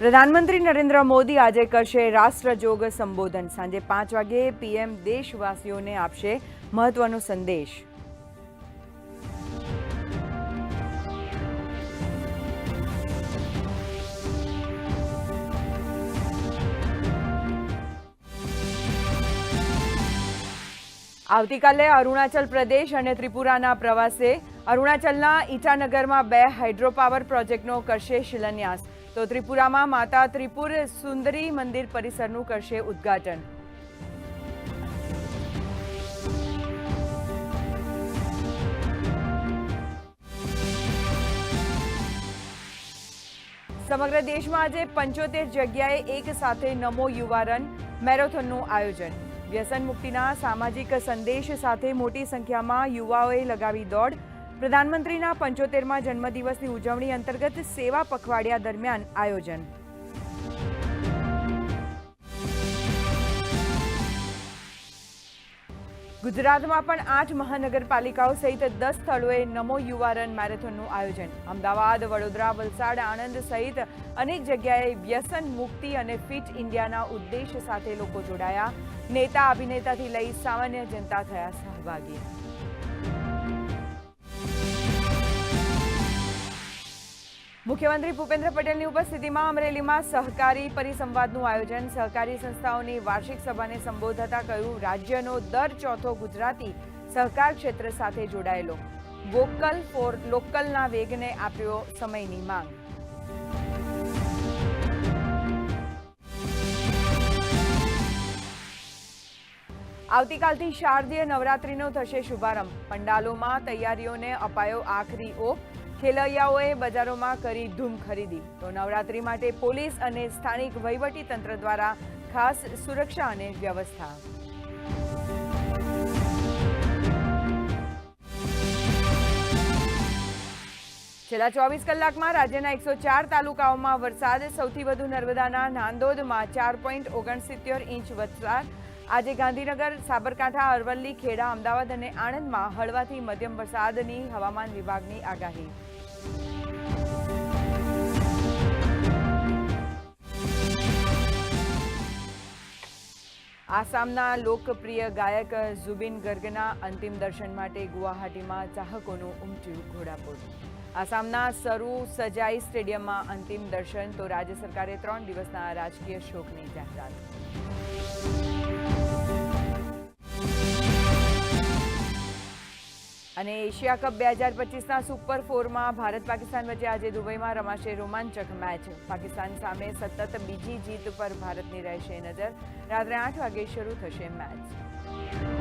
પ્રધાનમંત્રી નરેન્દ્ર મોદી આજે કરશે રાષ્ટ્રજોગ સંબોધન. સાંજે પાંચ વાગે પીએમ દેશવાસીઓને આપશે મહત્વનો સંદેશ. આવતીકાલે અરુણાચલ પ્રદેશ અને ત્રિપુરાના પ્રવાસે અરુણાચલના ઈટાનગરમાં બે હાઇડ્રોપાવર પ્રોજેક્ટનો કરશે શિલાન્યાસ. તો ત્રિપુરામાં માતા ત્રિપુર સુંદરી મંદિર પરિસરનું કરશે ઉદ્ઘાટન. સમગ્ર દેશમાં આજે પંચોતેર જગ્યાએ એક સાથે નમો યુવા રન, મેરેથોનનું આયોજન. વ્યસન મુક્તિના સામાજિક સંદેશ સાથે મોટી સંખ્યામાં યુવાઓએ લગાવી દોડ પ્રધાનમંત્રીના પંચોતેરમાં જન્મદિવસની ઉજવણી અંતર્ગત સેવા પખવાડિયા દરમિયાન આયોજન. ગુજરાતમાં પણ આઠ મહાનગરપાલિકાઓ સહિત દસ સ્થળોએ નમો યુવા રન મેરેથોનનું આયોજન. અમદાવાદ, વડોદરા, વલસાડ, આણંદ સહિત અનેક જગ્યાએ વ્યસન મુક્તિ અને ફિટ ઇન્ડિયાના ઉદ્દેશ સાથે લોકો જોડાયા. નેતા, અભિનેતાથી લઈ સામાન્ય જનતા થયા સહભાગી. મુખ્યમંત્રી ભૂપેન્દ્ર પટેલની ઉપસ્થિતિમાં અમરેલીમાં સહકારી પરિસંવાદનું આયોજન. સહકારી સંસ્થાઓની વાર્ષિક સભાને સંબોધતા કહ્યું, રાજ્યનો દર ચોથો ગુજરાતી સહકાર ક્ષેત્ર સાથે જોડાયેલો. વોકલ ફોર લોકલના વેગને આપ્યો સમયની માંગ. આવતીકાલથી શારદીય નવરાત્રીનો થશે શુભારંભ. પંડાલોમાં તૈયારીઓને અપાયો આખરી ઓપ. ખેલૈયાઓએ બજારોમાં કરી ધૂમ ખરીદી. તો નવરાત્રી માટે પોલીસ અને સ્થાનિક વહીવટી તંત્ર દ્વારા ખાસ સુરક્ષા અને વ્યવસ્થા. છેલ્લા ચોવીસ કલાકમાં રાજ્યના એકસો ચાર તાલુકાઓમાં વરસાદ, સૌથી વધુ નર્મદાના નાંદોદમાં ચાર પોઈન્ટ ઓગણસિત્તેર ઇંચ વરસાદ આજે ગાંધીનગર, સાબરકાંઠા, અરવલ્લી, ખેડા, અમદાવાદ અને આણંદમાં હળવાથી મધ્યમ વરસાદની હવામાન વિભાગની આગાહી. આસામના લોકપ્રિય ગાયક ઝુબિન ગર્ગના અંતિમ દર્શન માટે ગુવાહાટીમાં ચાહકોનું ઉમટ્યું ઘોડાપુર. આસામના સરુ સજાઈ સ્ટેડિયમમાં અંતિમ દર્શન, તો રાજ્ય સરકારે ત્રણ દિવસના રાજકીય શોકની જાહેરાત. અને એશિયા કપ બે હજાર પચીસના સુપર ફોરમાં ભારત પાકિસ્તાન વચ્ચે આજે દુબઈમાં રમાશે રોમાંચક મેચ. પાકિસ્તાન સામે સતત બીજી જીત પર ભારતની રહેશે નજર. રાત્રે આઠ વાગે શરૂ થશે મેચ.